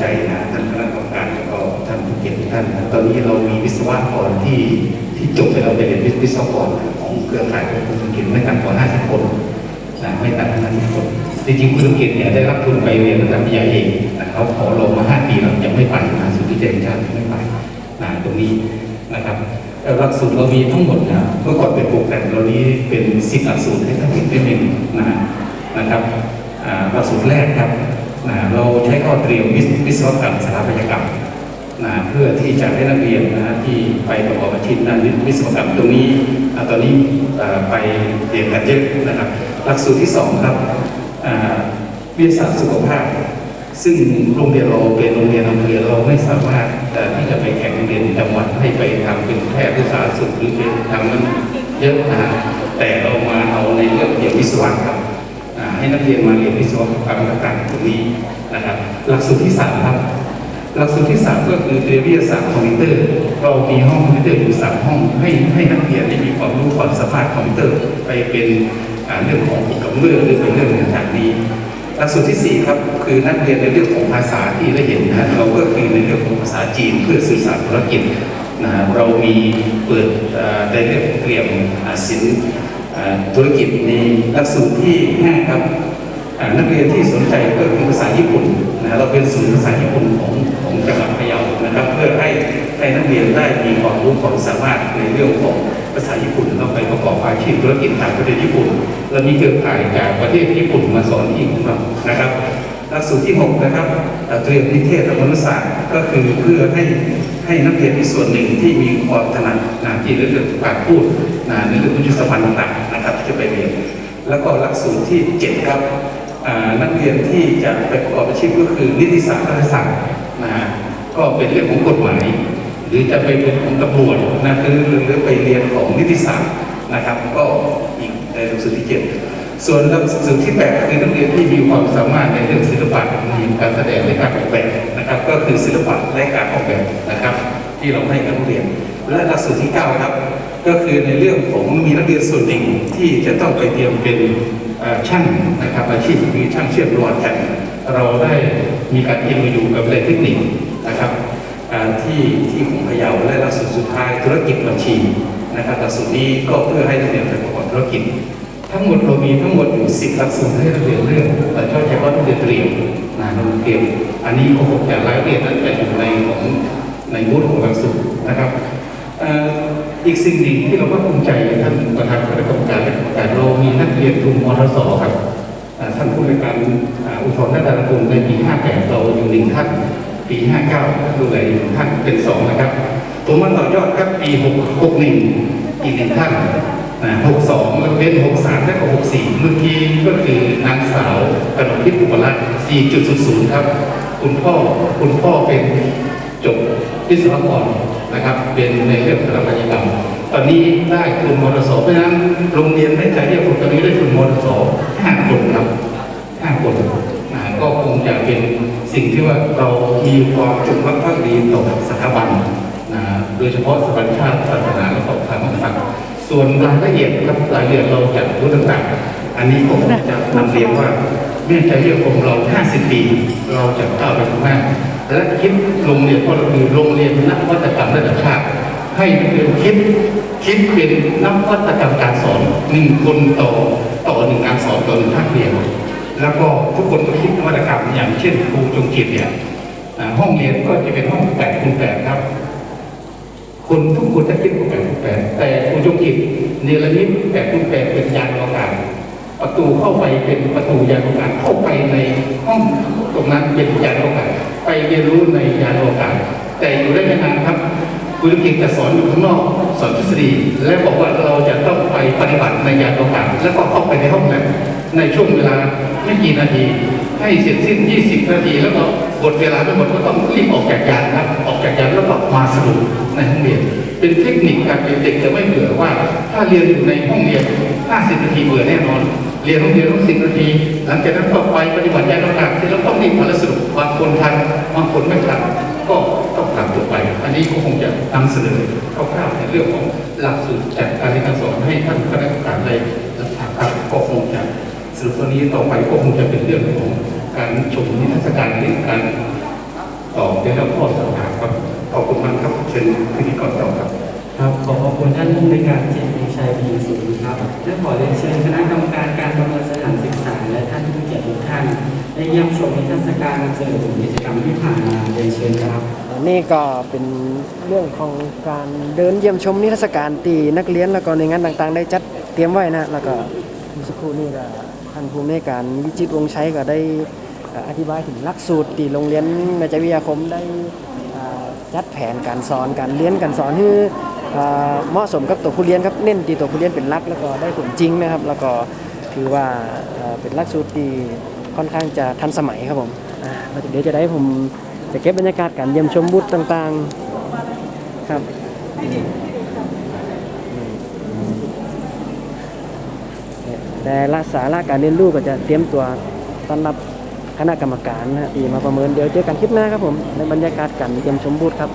ใจนะท่านคณะกรรมการแล้วก็ท่านผู้เกียรติท่านนะตอนนี้เรามีวิศวกรที่ที่จบไปเราไปเรียนวิศวกรของเครือข่ายของคุณธุรกิจไม่ต่ำกว่า 50 คนนะไม่ต่ำกว่า50คนจริงๆคุณธุรกิจเนี่ยได้รับทุนไปเรียนระดับปริญญาเอกนะเขาขอลงมา 5 ปีแล้วยังไม่ไปนะสุดที่เจนชาติยังไม่ไปนะตรงนี้นะครับหลักสูตรเรามีทั้งหมดนะเมื่อก่อนเป็นโปรแกรมเรานี้เป็นสิบหลักสูตรให้ท่านเห็นได้หนึ่งนะนะครับหลักสูตรแรกครับ นะเราใช้ข้อเตรียมวิศวกรรมสถาปัตยกรรมนะเพื่อที่จะให้นักเรียนนะที่ไปประกอบอาชีพด้านวิศวกรรมตรงนี้ตอนนี้ไปเรียนกันเยอะนะครับ หลักสูตรที่สองครับวิทยาศาสตร์สุขภาพ ซึ่งโรงเรียนเราเป็นโรงเรียนอำเภอเราไม่สามารถที่จะไปแข่งเรียนจังหวัดให้ไปทำเป็นแพทย์หรือสาธารณสุขหรือเป็นทำนั้นเยอะนะแต่เรามาเอาในเรื่องเกี่ยวกับวิศวกรรม ให้นักเรียนมาเรียนวิศวกรรมต่างๆตรงนี้นะครับ หลักสูตรที่สามครับ หลักสูตรที่สามก็คือเรียนวิทยาศาสตร์คอมพิวเตอร์ เรามีห้องคอมพิวเตอร์อยู่สามห้องให้ให้นักเรียนได้มีความรู้ความสามารถคอมพิวเตอร์ไปเป็นเรื่องของอุปกรณ์หรือเป็นเรื่องต่างๆนี้หลักสูตรที่สี่ครับ คือนักเรียนในเรื่องของภาษาที่ได้เห็นนะเราก็คือในเรื่องของภาษาจีนเพื่อสื่อสารธุรกิจนะเรามีเปิดในเรื่องของเตรียมอ่าสิน ธุรกิจในหลักสูตรที่ห้าครับนักเรียนที่สนใจก็คือภาษาญี่ปุ่นนะเราเป็นศูนย์ภาษาญี่ปุ่นของของจังหวัดพะเยานะครับ เพื่อให้ให้นักเรียนได้มีความรู้ความสามารถในเรื่องของภาษาญี่ปุ่นแล้วไปประกอบอาชีพธุรกิจทางประเทศญี่ปุ่นและมีเครือข่ายจากประเทศญี่ปุ่นมาสอนที่ของเรานะครับหลักสูตรที่หกนะครับเตรียมนิเทศและมนุษยศาสตร์ก็คือเพื่อให้ให้นักเรียนอีส่วนหนึ่งที่มีความถนัดนที่เรื่องการพูดนะในเรื่องวิชาสัมพันธ์ต่างๆนะครับที่จะไปเรียน แล้วก็หลักสูตรที่ 7 ครับนักเรียนที่จะไปประกอบอาชีพก็คือนิติศาสตร์รัฐศาสตร์นะฮะก็เป็นเรื่องของกฎหมาย หรือจะไปเป็นของตำรวจนะหรือหรือไปเรียนของนิติศาสตร์นะครับ ก็อีกในหลักสูตรที่ 7ส่วนหลักสูตรที่8คือนักเรียนที่มีความสามารถในเรื่องศิลปะมีการแสดงและการออกแบบนะครับ ก็คือศิลปะและการออกแบบนะครับ ที่เราให้กับนักเรียน และหลักสูตรที่9ครับ ก็คือในเรื่องของมีนักเรียนส่วนหนึ่งที่จะต้องไปเตรียมเป็นช่างนะครับอาชีพคือช่างเชื่อมโลหะแผ่นเราได้มีการเอ็นอยู่กับเรียเทคนิคนะครับที่ที่ของพะเยาและลักสูตรสุดท้ายธุรกิจบัญชีนะครับหลักสูตรนี้ก็เพื่อให้นักเรียนไปประกอบธุรกิจ ทั้งหมดเรามีทั้งหมดอยู่สิบหลักสูตรให้นักเรียนเรื่องแต่ชอบใช้ว่านักเรียนเตรียมนะนักเรียนเตรียมอันนี้ก็คงจะรายละเอียดนั้นจะอยู่ในของในบูธของหลักสูตรนะครับ อีกสิ่งหนึ่งที่เราก็ภูมิใจท่านประธานคณะกรรมการและกรรมการเรามีนักเรียนทุนมทสครับท่านผู้ในการอุทธรณ์นักดาราคุณในปี 58 เราอยู่หนึ่งท่านปี 59 ดูแลอยู่หนึ่งท่านเป็นสองนะครับ ผมมาต่อยอดครับปี 661 อีกหนึ่งท่านหกสองแล้วเป็นหกสามและก็64 เมื่อกี้ก็คือนางสาวกนกทิพย์อุปรัตน์สี่จุดศูนย์ศูนย์ครับ คุณพ่อคุณพ่อเป็นจบวิศวกร นะครับ เป็นในเรื่องสถาปัตยกรรม ตอนนี้ได้ทุนมรสเพราะฉะนั้นโรงเรียนไม่ใจเรียกผมตอนนี้ได้ทุนมรสห้าคนครับห้าคนอ่าก็คงจะเป็นสิ่งที่ว่าเรามีความจงรักภักดีต่อสถาบันนะโดยเฉพาะสถาบันชาติศาสนาและสถาบันศาสนาส่วนรายละเอียดครับรายละเอียดเราจัดรู้ต่างๆ อันนี้ผมจะนำเรียนว่าแม่ใจเรียกผมเรา 50 ปี เราจะก้าวไปข้างหน้า และคิดโรงเรียนก็คือโรงเรียนนักวัตกรรมระดับชาติให้นักเรียนคิดคิดเป็นนักวัตกรรมการสอนหนึ่งคนต่อต่อหนึ่งการสอนต่อหนึ่งภาคเรียนแล้วก็ทุกคนก็คิดนวัตกรรมอย่างเช่นครูจงจิตเนี่ยห้องเรียนก็จะเป็นห้องแปดคูณแปดครับ คนทุกคนจะคิดว่าแปดคูณแปดแต่คุณจงกิจเนรมิตแปดคูณแปดเป็นยานอวกาศ ประตูเข้าไปเป็นประตูยานอวกาศเข้าไปในห้องตรงนั้นเป็นยานอวกาศไปเรียนรู้ในยานอวกาศแต่อยู่ได้ไม่นานครับคุณจงกิจจะสอนอยู่ข้างนอกสอนทฤษฎีและบอกว่าเราจะต้องไปปฏิบัติในยานอวกาศแล้วก็เข้าไปในห้องนั้นในช่วงเวลาไม่กี่นาทีให้เสร็จสิ้น 20 นาทีแล้วก็หมดเวลาทั้งหมดก็ต้องรีบออกจากยานครับออกจากยานแล้วก็มาสรุปในห้องเรียน เป็นเทคนิคการเรียนเด็กจะไม่เบื่อว่า ถ้าเรียนอยู่ในห้องเรียน 50 นาทีเบื่อแน่นอน เรียนห้องเรียนต้อง10นาที หลังจากนั้นก็ไปปฏิบัติยานอวกาศเสร็จแล้วต้องรีบมาแล้วสรุปบางคนทันบางคนไม่ทันก็ต้องกลับตัวไป อันนี้ก็คงจะนำเสนอคร่าวๆในเรื่องของหลักสูตรจัดการเรียนการสอนให้ท่านคณะกรรมการได้รับทรารก็คงจะสรุปตัวนี้ต่อไปก็คงจะเป็นเรื่องของการชมนิทรรศการหรือการตอบได้รับข้อสอบถามครับขอบคุณมากครับเชิญพิธีกรต่อครับ ครับขอขอบคุณท่านผู้ในการเจนมี ชัยพีสูงครับและขอเรียนเชิญคณะกรรมการการประเมินสถานศึกษา และท่านผู้เกียรติทุกท่านได้เยี่ยมชมนิทรรศการนำเสนอกิจกรรมที่ผ่านมาเรียนเชิญครับ นี่ก็เป็นเรื่องของการเดินเยี่ยมชมนิทรรศการตีนักเรียนแล้วก็ในงานต่างๆ ได้จัดเตรียมไว้นะแล้วก็เมื่อสักครู่นี่ก็ท่านผู้ในการวิจิตรวงศ์ชัยก็ได้อธิบายถึงหลักสูตรที่โรงเรียนนาจวิทยาคมได้จัดแผนการสอนการเรียนการสอนให้อ่ เหมาะสมกับตัวผู้เรียนครับเน้นที่ตัวผู้เรียนเป็นลักแล้วก็ได้ผลจริงนะครับ แล้วก็ถือว่าเป็นลักสูตรที่ค่อนข้างจะทันสมัยครับผมเดี๋ยวจะได้ผมจะเก็บบรรยากาศการเยี่ยมชมบูธต่างๆครับแต่ละสาระการเรียนรู้ก็จะเตรียมตัวต้อนรับคณะกรรมการนะที่มาประเมินเดี๋ยวเจอกันคลิปหน้าครับผมในบรรยากาศการเยี่ยมชมบูธครับ